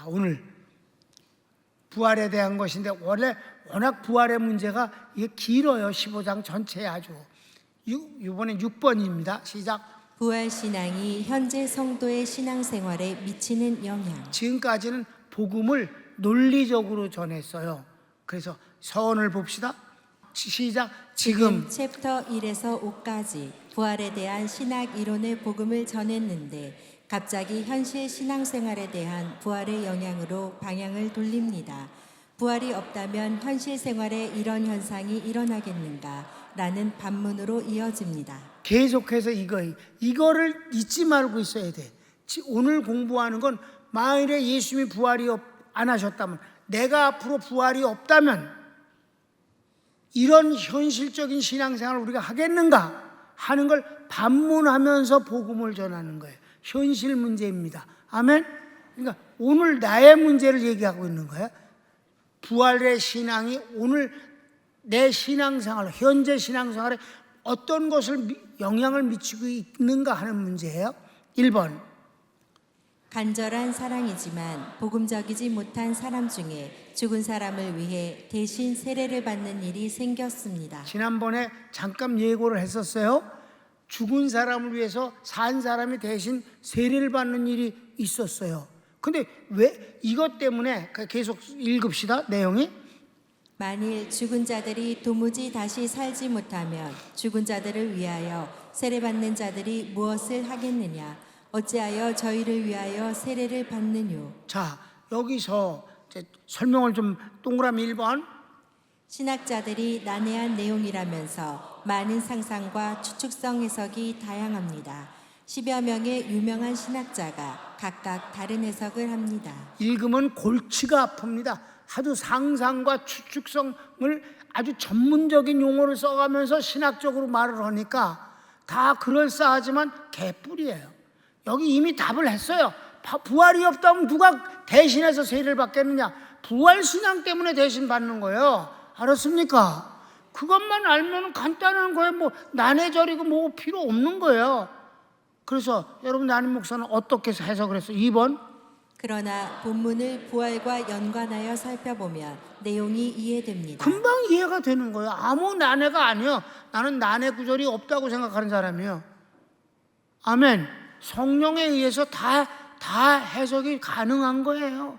자, 오늘 부활에 대한 것인데 원래 워낙 부활의 문제가 이게 길어요. 15장 전체에 아주. 유, 이번엔 6번입니다. 시작. 부활 신앙이 현재 성도의 신앙생활에 미치는 영향. 지금까지는 복음을 논리적으로 전했어요. 그래서 서원을 봅시다. 시작. 지금 챕터 1에서 5까지 부활에 대한 신학 이론의 복음을 전했는데 갑자기 현실 신앙생활에 대한 부활의 영향으로 방향을 돌립니다. 부활이 없다면 현실 생활에 이런 현상이 일어나겠는가? 라는 반문으로 이어집니다. 계속해서 이거 이거를 잊지 말고 있어야 돼. 지- 오늘 공부하는 건 만일에 예수님이 부활이 없, 안 하셨다면 내가 앞으로 부활이 없다면 이런 현실적인 신앙생활을 우리가 하겠는가 하는 걸 반문하면서 복음을 전하는 거예요. 현실 문제입니다. 아멘. 그러니까 오늘 나의 문제를 얘기하고 있는 거예요. 부활의 신앙이 오늘 내 신앙생활, 현재 신앙생활에 어떤 것을 미- 영향을 미치고 있는가 하는 문제예요. 1번. 간절한 사랑이지만 복음적이지 못한 사람 중에 죽은 사람을 위해 대신 세례를 받는 일이 생겼습니다. 지난번에 잠깐 예고를 했었어요. 죽은 사람을 위해서 산 사람이 대신 세례를 받는 일이 있었어요. 근데 왜 이것 때문에 그 계속 읽읍시다. 내용이 만일 죽은 자들이 도무지 다시 살지 못하면 죽은 자들을 위하여 세례받는 자들이 무엇을 하겠느냐? 어찌하여 저희를 위하여 세례를 받느뇨? 자, 여기서 설명을 좀 동그라미 1번 신학자들이 난해한 내용이라면서 많은 상상과 추측성 해석이 다양합니다. 10여 명의 유명한 신학자가 각각 다른 해석을 합니다. 읽으면 골치가 아픕니다. 하도 상상과 추측성을 아주 전문적인 용어를 써가면서 신학적으로 말을 하니까 다 그럴싸하지만 개뿔이에요. 여기 이미 답을 했어요. 바- 부활이 없다면 누가 대신해서 세례를 받겠느냐? 부활 신앙 때문에 대신 받는 거예요. 알았습니까? 그것만 알면 간단한 거예요. 뭐 난해절이고 뭐 필요 없는 거예요. 그래서 여러분 나님 목사는 어떻게 해석을 했어요? 2번 그러나 본문을 부활과 연관하여 살펴보면 내용이 이해됩니다. 금방 이해가 되는 거예요. 아무 난해가 아니요. 나는 난해 구절이 없다고 생각하는 사람이에요. 아멘. 성령에 의해서 다, 다 해석이 가능한 거예요.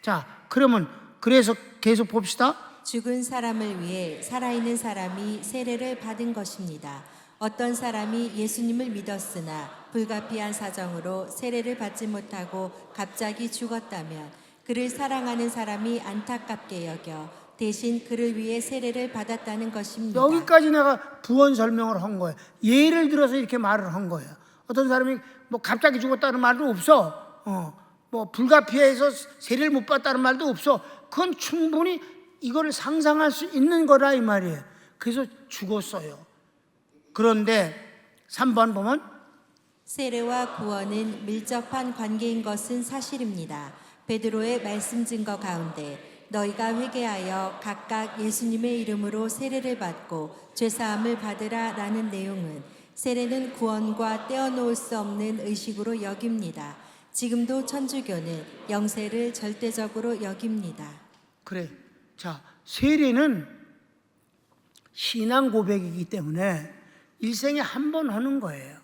자, 그러면 그래서 계속 봅시다. 죽은 사람을 위해 살아있는 사람이 세례를 받은 것입니다. 어떤 사람이 예수님을 믿었으나 불가피한 사정으로 세례를 받지 못하고 갑자기 죽었다면 그를 사랑하는 사람이 안타깝게 여겨 대신 그를 위해 세례를 받았다는 것입니다. 여기까지 내가 부원 설명을 한 거예요. 예를 들어서 이렇게 말을 한 거예요. 어떤 사람이 뭐 갑자기 죽었다는 말도 없어. 어, 뭐 불가피해서 세례를 못 받다는 말도 없어. 그건 충분히 이거를 상상할 수 있는 거라 이 말이에요. 그래서 죽었어요. 그런데 3번 보면 세례와 구원은 밀접한 관계인 것은 사실입니다. 베드로의 말씀 증거 가운데 너희가 회개하여 각각 예수님의 이름으로 세례를 받고 죄 사함을 받으라라는 내용은 세례는 구원과 떼어놓을 수 없는 의식으로 여깁니다. 지금도 천주교는 영세를 절대적으로 여깁니다. 그래. 자, 세례는 신앙 고백이기 때문에 일생에 한 번 하는 거예요.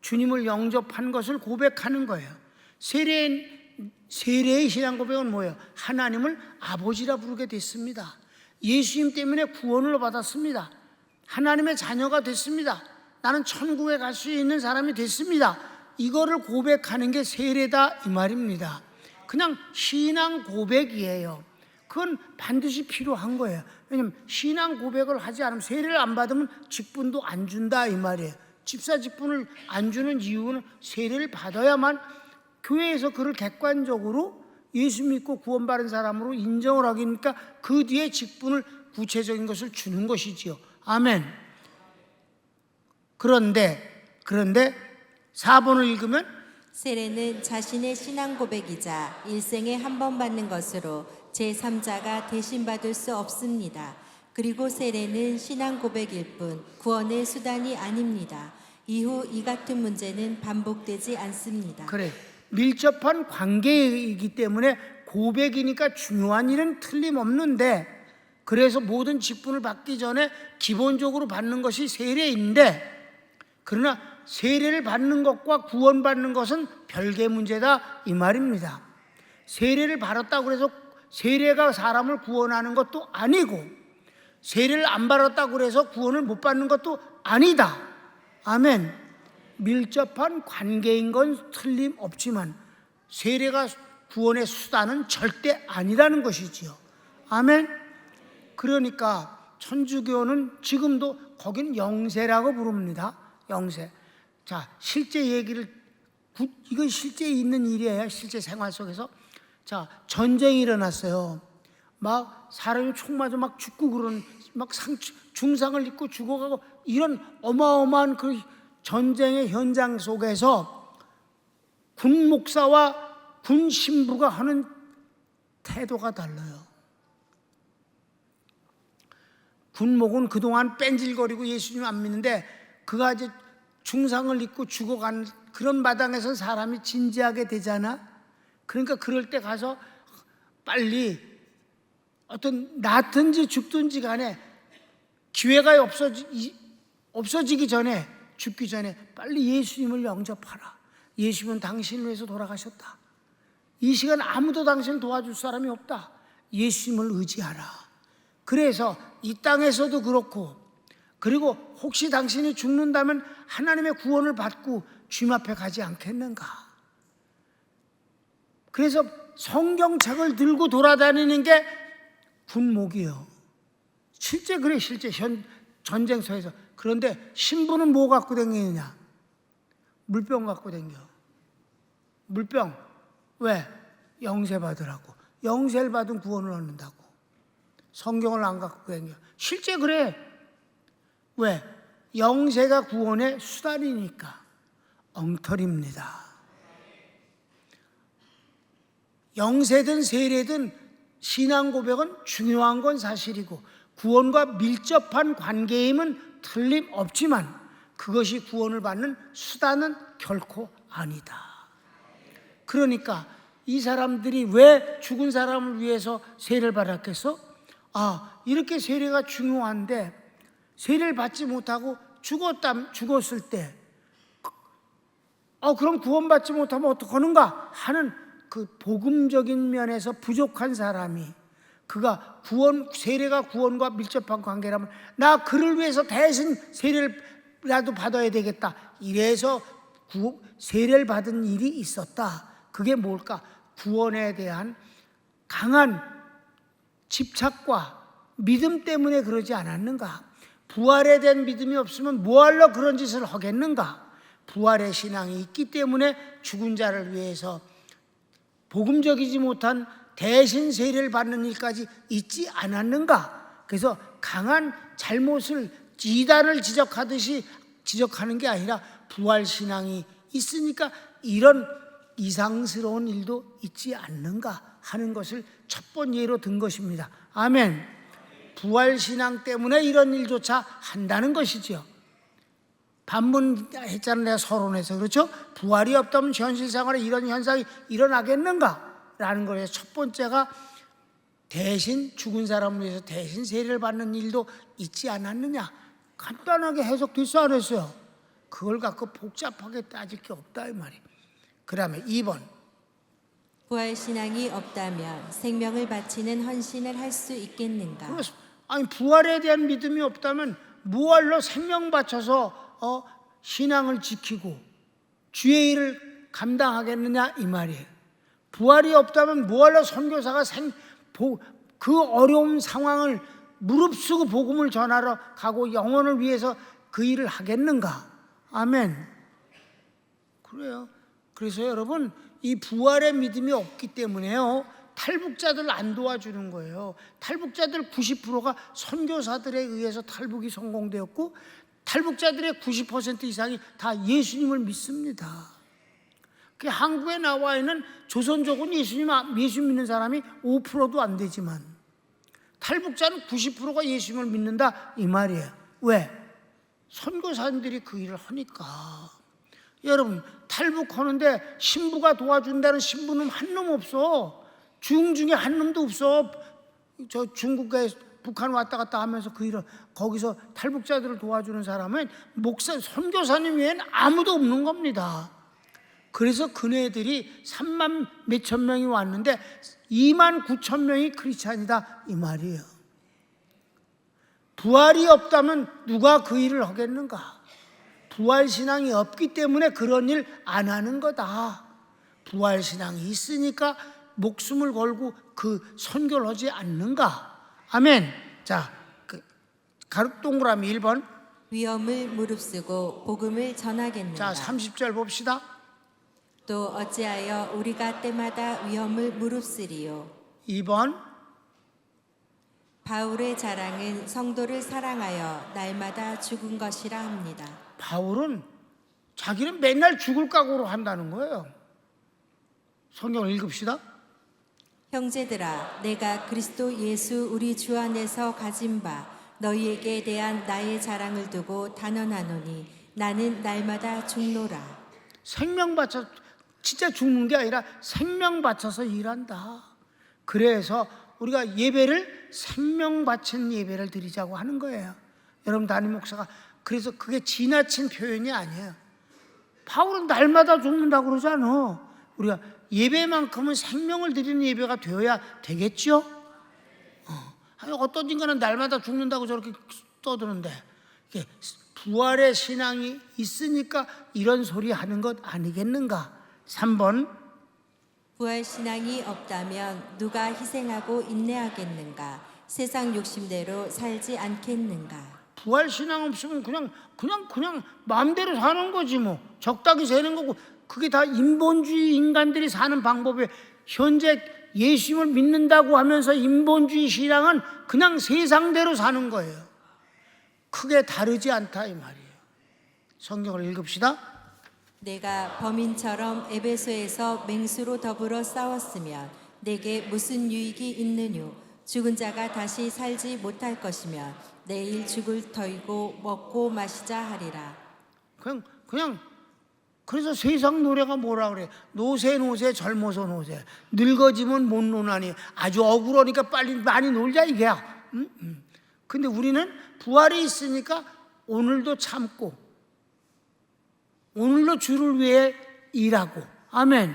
주님을 영접한 것을 고백하는 거예요. 세례 세례의 신앙 고백은 뭐예요? 하나님을 아버지라 부르게 됐습니다. 예수님 때문에 구원을 받았습니다. 하나님의 자녀가 됐습니다. 나는 천국에 갈 수 있는 사람이 됐습니다. 이거를 고백하는 게 세례다 이 말입니다. 그냥 신앙 고백이에요. 그건 반드시 필요한 거예요. 왜냐면 신앙 고백을 하지 않으면 세례를 안 받으면 직분도 안 준다 이 말이에요. 집사 직분을 안 주는 이유는 세례를 받아야만 교회에서 그를 객관적으로 예수 믿고 구원받은 사람으로 인정을 하기니까 그 뒤에 직분을 구체적인 것을 주는 것이지요. 아멘. 그런데 그런데 4번을 읽으면 세례는 자신의 신앙 고백이자 일생에 한 번 받는 것으로 제3자가 대신 받을 수 없습니다. 그리고 세례는 신앙 고백일 뿐 구원의 수단이 아닙니다. 이후 이 같은 문제는 반복되지 않습니다. 그래 밀접한 관계이기 때문에 고백이니까 중요한 일은 틀림없는데 그래서 모든 직분을 받기 전에 기본적으로 받는 것이 세례인데 그러나 세례를 받는 것과 구원받는 것은 별개 문제다 이 말입니다. 세례를 받았다고 해서 세례가 사람을 구원하는 것도 아니고 세례를 안 받았다고 해서 구원을 못 받는 것도 아니다. 아멘. 밀접한 관계인 건 틀림없지만 세례가 구원의 수단은 절대 아니라는 것이지요. 아멘. 그러니까 천주교는 지금도 거긴 영세라고 부릅니다. 영세. 자, 실제 얘기를 구- 이건 실제 있는 일이에요. 실제 생활 속에서. 자, 전쟁이 일어났어요. 막 사람이 총 맞아 막 죽고 그런 막 상, 중상을 입고 죽어가고 이런 어마어마한 그 전쟁의 현장 속에서 군 목사와 군 신부가 하는 태도가 달라요. 군목은 그동안 뺀질거리고 예수님 안 믿는데 그가 이제 중상을 입고 죽어간 그런 마당에서 사람이 진지하게 되잖아. 그러니까 그럴 때 가서 빨리 어떤 낳든지 죽든지 간에 기회가 없어지, 이- 없어지기 전에 죽기 전에 빨리 예수님을 영접하라. 예수님은 당신을 위해서 돌아가셨다. 이 시간 아무도 당신을 도와줄 사람이 없다. 예수님을 의지하라. 그래서 이 땅에서도 그렇고 그리고 혹시 당신이 죽는다면 하나님의 구원을 받고 주님 앞에 가지 않겠는가? 그래서 성경책을 들고 돌아다니는 게 군목이요. 실제 그래 실제 현 전쟁터에서 그런데 신부는 뭐 갖고 다니느냐? 물병 갖고 다녀. 물병 왜? 영세 받으라고. 영세를 받은 구원을 얻는다고. 성경을 안 갖고 다녀. 실제 그래. 왜? 영세가 구원의 수단이니까. 엉터리입니다. 영세든 세례든 신앙 고백은 중요한 건 사실이고 구원과 밀접한 관계임은 틀림없지만 그것이 구원을 받는 수단은 결코 아니다. 그러니까 이 사람들이 왜 죽은 사람을 위해서 세례를 받았겠어? 아, 이렇게 세례가 중요한데 세례를 받지 못하고 죽었다 죽었을 때 어, 그럼 구원받지 못하면 어떡하는가 하는 그 복음적인 면에서 부족한 사람이 그가 구원 세례가 구원과 밀접한 관계라면 나 그를 위해서 대신 세례라도 받아야 되겠다. 이래서 구, 세례를 받은 일이 있었다. 그게 뭘까? 구원에 대한 강한 집착과 믿음 때문에 그러지 않았는가? 부활에 대한 믿음이 없으면 뭐하러 그런 짓을 하겠는가? 부활의 신앙이 있기 때문에 죽은 자를 위해서 복음적이지 못한 대신 세례를 받는 일까지 있지 않았는가? 그래서 강한 잘못을 이단을 지적하듯이 지적하는 게 아니라 부활 신앙이 있으니까 이런 이상스러운 일도 있지 않는가 하는 것을 첫 번 예로 든 것입니다. 아멘. 부활 신앙 때문에 이런 일조차 한다는 것이지요. 반문했잖아요. 내가 서론에서. 그렇죠? 부활이 없다면 현실 생활에 이런 현상이 일어나겠는가? 라는 거예요. 첫 번째가 대신 죽은 사람을 위해서 대신 세례를 받는 일도 있지 않았느냐? 간단하게 해석됐어 안 했어요? 그걸 갖고 복잡하게 따질 게 없다 이 말이에요. 그 다음에 2번 부활 신앙이 없다면 생명을 바치는 헌신을 할 수 있겠는가? 아니 부활에 대한 믿음이 없다면 무얼로 생명 바쳐서 어, 신앙을 지키고 주의 일을 감당하겠느냐 이 말이에요. 부활이 없다면 무얼로 선교사가 생, 보, 그 어려운 상황을 무릅쓰고 복음을 전하러 가고 영혼을 위해서 그 일을 하겠는가? 아멘. 그래요. 그래서 여러분 이 부활의 믿음이 없기 때문에요. 탈북자들 안 도와주는 거예요. 탈북자들 90%가 선교사들에 의해서 탈북이 성공되었고 탈북자들의 90% 이상이 다 예수님을 믿습니다. 그 한국에 나와 있는 조선족은 예수님 예수 믿는 사람이 5%도 안 되지만 탈북자는 90%가 예수님을 믿는다 이 말이에요. 왜? 선교사님들이 그 일을 하니까. 여러분 탈북하는데 신부가 도와준다는 신부는 한 놈 없어. 중 중에 한 놈도 없어. 저 중국에 북한 왔다 갔다 하면서 그 일을 거기서 탈북자들을 도와주는 사람은 목사 선교사님 외에는 아무도 없는 겁니다. 그래서 그네들이 3만 몇천 명이 왔는데 2만 9천 명이 크리스찬이다 이 말이에요. 부활이 없다면 누가 그 일을 하겠는가? 부활 신앙이 없기 때문에 그런 일 안 하는 거다. 부활 신앙이 있으니까 목숨을 걸고 그 선교를 하지 않는가? 아멘. 자, 그 가로 동그라미 1번. 위험을 무릅쓰고 복음을 전하겠는가 자, 30절 봅시다. 또 어찌하여 우리가 때마다 위험을 무릅쓰리요 2번. 바울의 자랑은 성도를 사랑하여 날마다 죽은 것이라 합니다. 바울은 자기는 맨날 죽을 각오로 한다는 거예요. 성경을 읽읍시다. 형제들아 내가 그리스도 예수 우리 주 안에서 가진 바 너희에게 대한 나의 자랑을 두고 단언하노니 나는 날마다 죽노라. 생명 바쳐 진짜 죽는 게 아니라 생명 바쳐서 일한다. 그래서 우리가 예배를 생명 바친 예배를 드리자고 하는 거예요. 여러분 담임 목사가 그래서 그게 지나친 표현이 아니에요. 바울은 날마다 죽는다고 그러지 않아. 우리가 예배만큼은 생명을 드리는 예배가 되어야 되겠죠? 어. 어떤 인간은 날마다 죽는다고 저렇게 떠드는데 부활의 신앙이 있으니까 이런 소리 하는 것 아니겠는가? 3번 부활 신앙이 없다면 누가 희생하고 인내하겠는가? 세상 욕심대로 살지 않겠는가? 부활 신앙 없으면 그냥 그냥 그냥 마음대로 사는 거지 뭐 적당히 사는 거고 그게 다 인본주의 인간들이 사는 방법에 현재 예수님을 믿는다고 하면서 인본주의 신앙은 그냥 세상대로 사는 거예요. 크게 다르지 않다 이 말이에요. 성경을 읽읍시다. 내가 범인처럼 에베소에서 맹수로 더불어 싸웠으면 내게 무슨 유익이 있느뇨? 죽은 자가 다시 살지 못할 것이면 내일 죽을 터이고 먹고 마시자 하리라. 그냥 그냥 그래서 세상 노래가 뭐라 그래? 노세 노세 젊어서 노세 늙어지면 못 노나니. 아주 억울하니까 빨리 많이 놀자 이게야. 음, 음. 근데 우리는 부활이 있으니까 오늘도 참고 오늘도 주를 위해 일하고. 아멘.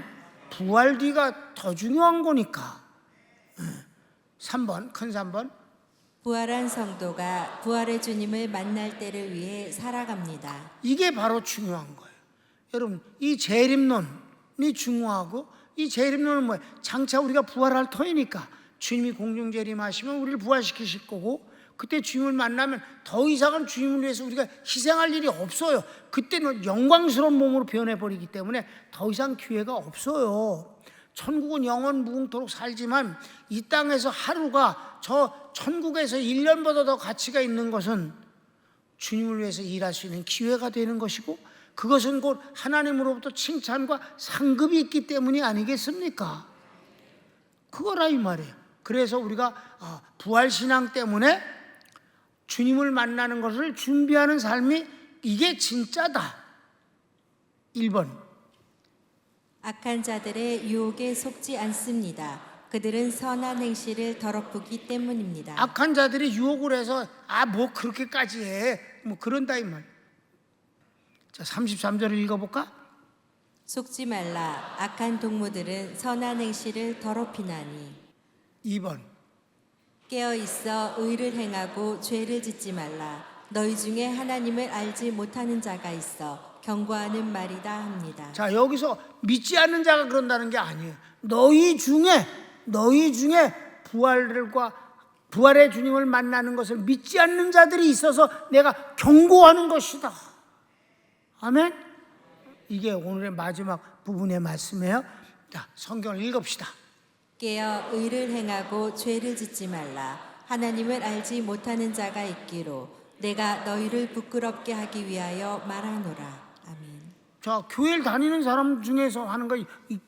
부활 뒤가 더 중요한 거니까. 3번 큰 3번. 부활한 성도가 부활의 주님을 만날 때를 위해 살아갑니다. 이게 바로 중요한 거예요. 여러분, 이 재림론이 중요하고 이 재림론은 뭐예요? 장차 우리가 부활할 터이니까 주님이 공중 재림하시면 우리를 부활시키실 거고 그때 주님을 만나면 더 이상은 주님을 위해서 우리가 희생할 일이 없어요. 그때는 영광스러운 몸으로 변해 버리기 때문에 더 이상 기회가 없어요. 천국은 영원 무궁토록 살지만 이 땅에서 하루가 저 천국에서 1년보다 더 가치가 있는 것은 주님을 위해서 일할 수 있는 기회가 되는 것이고 그것은 곧 하나님으로부터 칭찬과 상급이 있기 때문이 아니겠습니까? 그거라 이 말이에요. 그래서 우리가 아, 부활 신앙 때문에 주님을 만나는 것을 준비하는 삶이 이게 진짜다. 1번. 악한 자들의 유혹에 속지 않습니다. 그들은 선한 행실을 더럽히기 때문입니다. 악한 자들이 유혹을 해서 아 뭐 그렇게까지 해. 뭐 그런다 이 말. 자, 33절을 읽어 볼까? 속지 말라. 악한 동무들은 선한 행실을 더럽히나니 2번. 깨어 있어 의를 행하고 죄를 짓지 말라. 너희 중에 하나님을 알지 못하는 자가 있어 경고하는 말이다 합니다. 자, 여기서 믿지 않는 자가 그런다는 게 아니에요. 너희 중에 너희 중에 부활과 부활의 주님을 만나는 것을 믿지 않는 자들이 있어서 내가 경고하는 것이다. 아멘. 이게 오늘의 마지막 부분의 말씀이에요. 자, 성경을 읽읍시다. 깨어 의를 행하고 죄를 짓지 말라. 하나님을 알지 못하는 자가 있기로 내가 너희를 부끄럽게 하기 위하여 말하노라. 아멘. 자, 교회를 다니는 사람 중에서 하는 거, 이, 이-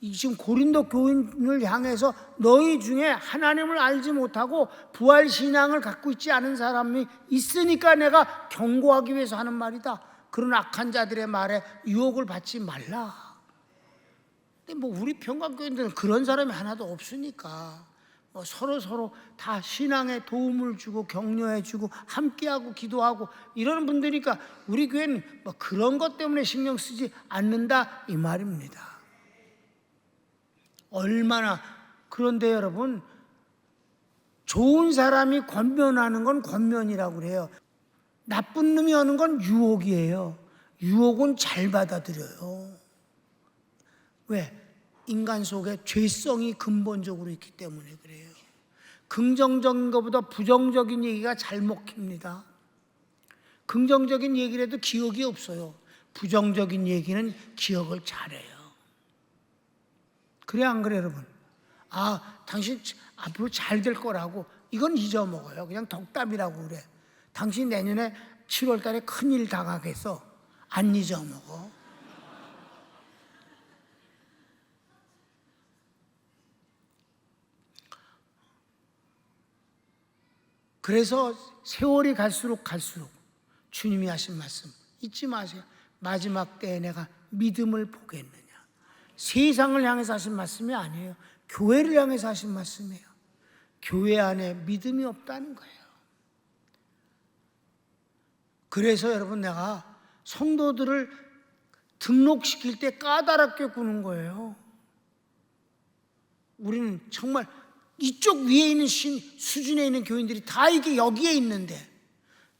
이 지금 고린도 교인을 향해서 너희 중에 하나님을 알지 못하고 부활 신앙을 갖고 있지 않은 사람이 있으니까 내가 경고하기 위해서 하는 말이다. 그런 악한 자들의 말에 유혹을 받지 말라. 뭐 우리 평강교인들은 그런 사람이 하나도 없으니까 뭐 서로 서로 다 신앙에 도움을 주고 격려해 주고 함께하고 기도하고 이러는 분들이니까 우리 교회는 뭐 그런 것 때문에 신경 쓰지 않는다 이 말입니다. 얼마나 그런데 여러분 좋은 사람이 권면하는 건 권면이라고 그래요. 나쁜 놈이 하는 건 유혹이에요. 유혹은 잘 받아들여요. 왜? 인간 속에 죄성이 근본적으로 있기 때문에 그래요. 긍정적인 것보다 부정적인 얘기가 잘 먹힙니다. 긍정적인 얘기를 해도 기억이 없어요. 부정적인 얘기는 기억을 잘해요. 그래 안 그래 여러분? 아 당신 앞으로 잘 될 거라고 이건 잊어먹어요. 그냥 덕담이라고 그래. 당신 내년에 7월 달에 큰일 당하겠어. 안 잊어먹어. 그래서 세월이 갈수록 갈수록 주님이 하신 말씀 잊지 마세요. 마지막 때에 내가 믿음을 보겠느냐. 세상을 향해서 하신 말씀이 아니에요. 교회를 향해서 하신 말씀이에요. 교회 안에 믿음이 없다는 거예요. 그래서 여러분 내가 성도들을 등록시킬 때 까다롭게 구는 거예요. 우리는 정말 이쪽 위에 있는 신, 수준에 있는 교인들이 다 이게 여기에 있는데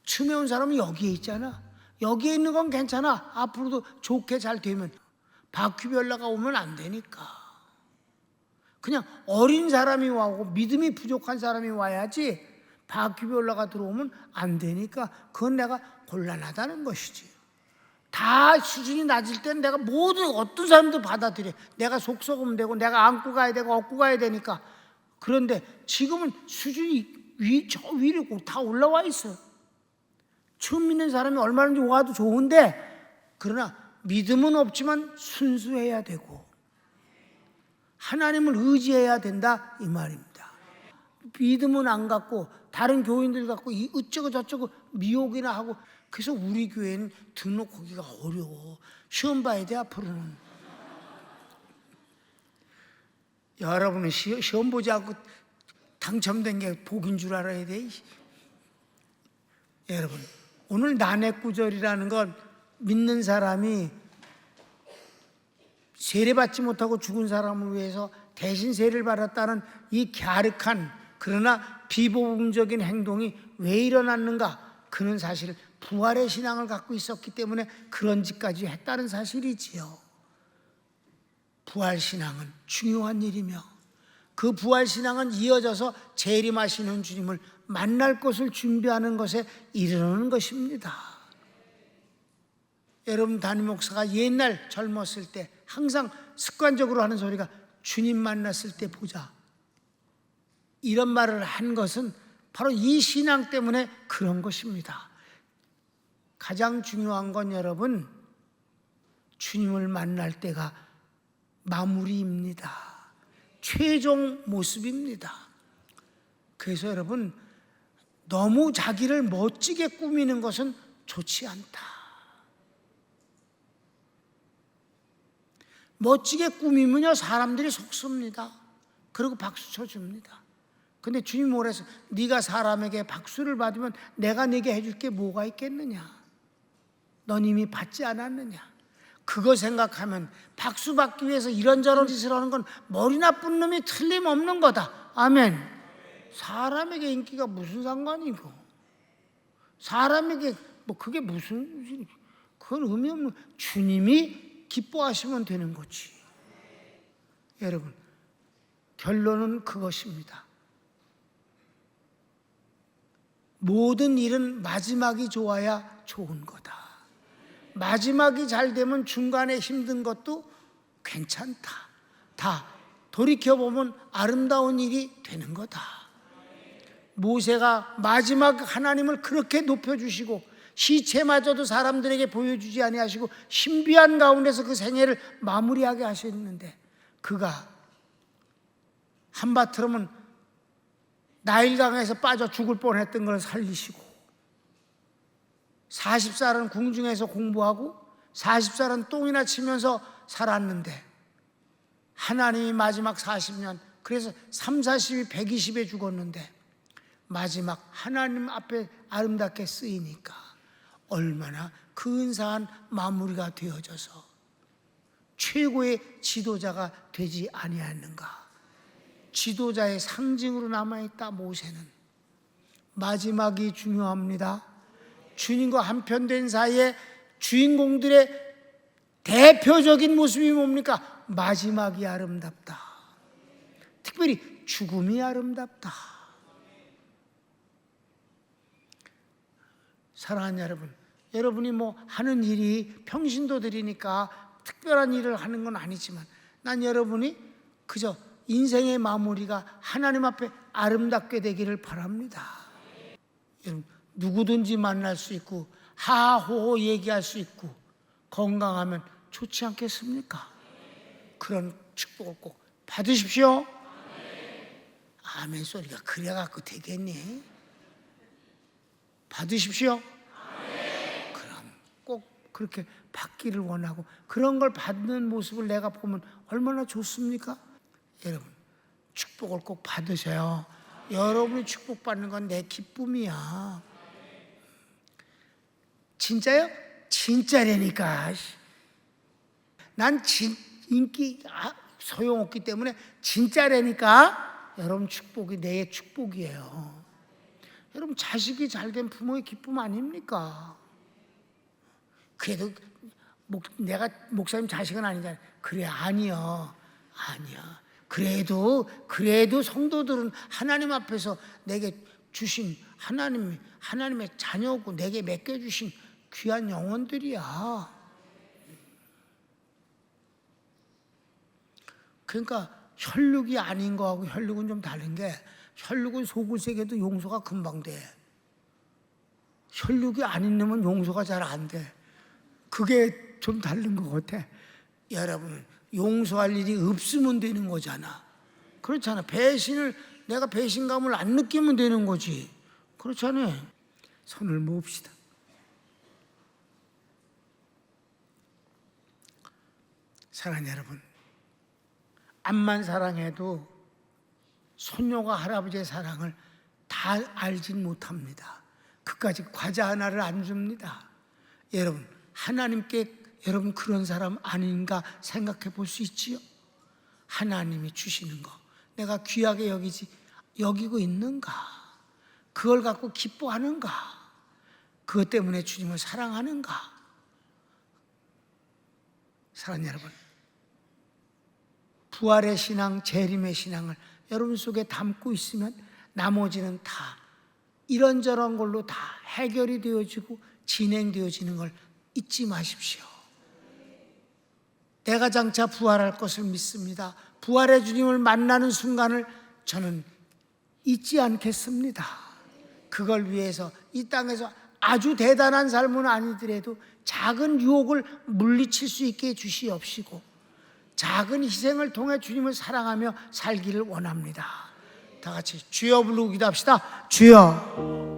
처음에 온 사람은 여기에 있잖아. 여기에 있는 건 괜찮아. 앞으로도 좋게 잘 되면 바퀴별라가 오면 안 되니까. 그냥 어린 사람이 와고 믿음이 부족한 사람이 와야지 바퀴별라가 들어오면 안 되니까 그건 내가 곤란하다는 것이지. 다 수준이 낮을 때는 내가 모든 어떤 사람도 받아들여. 내가 속 썩으면 되고 내가 안고 가야 되고 업고 가야 되니까. 그런데 지금은 수준이 위, 저 위로 다 올라와 있어. 처음 믿는 사람이 얼마든지 와도 좋은데 그러나 믿음은 없지만 순수해야 되고 하나님을 의지해야 된다 이 말입니다. 믿음은 안 갖고 다른 교인들 갖고 이 어쩌고 저쩌고 미혹이나 하고 그래서 우리 교회는 등록하기가 어려워. 시험 봐야 돼 앞으로는. 여러분은 시, 시험 보지 않고 당첨된 게 복인 줄 알아야 돼. 여러분 오늘 난해 구절이라는 건 믿는 사람이 세례받지 못하고 죽은 사람을 위해서 대신 세례를 받았다는 이 갸륵한 그러나 비복음적인 행동이 왜 일어났는가? 그는 사실 부활의 신앙을 갖고 있었기 때문에 그런 짓까지 했다는 사실이지요. 부활 신앙은 중요한 일이며 그 부활 신앙은 이어져서 재림하시는 주님을 만날 것을 준비하는 것에 이르는 것입니다. 여러분 담임 목사가 옛날 젊었을 때 항상 습관적으로 하는 소리가 주님 만났을 때 보자. 이런 말을 한 것은 바로 이 신앙 때문에 그런 것입니다. 가장 중요한 건 여러분 주님을 만날 때가 마무리입니다. 최종 모습입니다. 그래서 여러분 너무 자기를 멋지게 꾸미는 것은 좋지 않다. 멋지게 꾸미면요 사람들이 속습니다. 그리고 박수 쳐줍니다. 근데 주님 뭐래서 네가 사람에게 박수를 받으면 내가 네게 해줄 게 뭐가 있겠느냐? 넌 이미 받지 않았느냐? 그거 생각하면 박수 받기 위해서 이런저런 짓을 하는 건 머리 나쁜 놈이 틀림없는 거다. 아멘. 사람에게 인기가 무슨 상관이고? 사람에게 뭐 그게 무슨 그건 의미 없는 주님이 기뻐하시면 되는 거지. 여러분 결론은 그것입니다. 모든 일은 마지막이 좋아야 좋은 거다. 마지막이 잘 되면 중간에 힘든 것도 괜찮다. 다 돌이켜보면 아름다운 일이 되는 거다. 모세가 마지막 하나님을 그렇게 높여주시고 시체마저도 사람들에게 보여주지 아니하시고 신비한 가운데서 그 생애를 마무리하게 하셨는데 그가 한바트름은 나일강에서 빠져 죽을 뻔했던 걸 살리시고 40살은 궁중에서 공부하고 40살은 똥이나 치면서 살았는데 하나님이 마지막 40년 그래서 3, 40이 120에 죽었는데 마지막 하나님 앞에 아름답게 쓰이니까 얼마나 근사한 마무리가 되어져서 최고의 지도자가 되지 아니하였는가. 지도자의 상징으로 남아있다 모세는 마지막이 중요합니다. 주님과 한편된 사이에 주인공들의 대표적인 모습이 뭡니까? 마지막이 아름답다. 특별히 죽음이 아름답다. 사랑하는 여러분, 여러분이 뭐 하는 일이 평신도들이니까 특별한 일을 하는 건 아니지만 난 여러분이 그저 인생의 마무리가 하나님 앞에 아름답게 되기를 바랍니다. 여러분, 누구든지 만날 수 있고 하호호 얘기할 수 있고 건강하면 좋지 않겠습니까? 그런 축복을 꼭 받으십시오. 아멘 소리가 그래갖고 되겠니? 받으십시오. 그럼 꼭 그렇게 받기를 원하고 그런 걸 받는 모습을 내가 보면 얼마나 좋습니까? 여러분 축복을 꼭 받으세요. 여러분이 축복받는 건 내 기쁨이야. 진짜요? 진짜라니까. 난 진, 인기 아, 소용없기 때문에 진짜라니까 여러분 축복이 내 축복이에요. 여러분 자식이 잘 된 부모의 기쁨 아닙니까? 그래도 목, 내가 목사님 자식은 아니잖아요. 그래 아니요, 아니야. 그래도 그래도 성도들은 하나님 앞에서 내게 주신 하나님 하나님의 자녀고 내게 맡겨 주신 귀한 영혼들이야. 그러니까 혈육이 아닌 거하고 혈육은 좀 다른 게 혈육은 속을 새겨도 용서가 금방 돼. 혈육이 아닌 놈은 용서가 잘 안 돼. 그게 좀 다른 것 같아. 여러분, 용서할 일이 없으면 되는 거잖아. 그렇잖아. 배신을, 내가 배신감을 안 느끼면 되는 거지. 그렇잖아요. 손을 모읍시다. 사랑하는 여러분, 암만 사랑해도 손녀가 할아버지의 사랑을 다 알진 못합니다. 그까지 과자 하나를 안 줍니다. 여러분, 하나님께 여러분 그런 사람 아닌가 생각해 볼 수 있지요? 하나님이 주시는 거 내가 귀하게 여기지 여기고 있는가? 그걸 갖고 기뻐하는가? 그것 때문에 주님을 사랑하는가? 사랑하는 여러분, 부활의 신앙, 재림의 신앙을 여러분 속에 담고 있으면 나머지는 다 이런저런 걸로 다 해결이 되어지고 진행되어지는 걸 잊지 마십시오. 내가 장차 부활할 것을 믿습니다. 부활의 주님을 만나는 순간을 저는 잊지 않겠습니다. 그걸 위해서 이 땅에서 아주 대단한 삶은 아니더라도 작은 유혹을 물리칠 수 있게 해 주시옵시고 작은 희생을 통해 주님을 사랑하며 살기를 원합니다. 다 같이 주여 부르고 기도 합시다. 주여.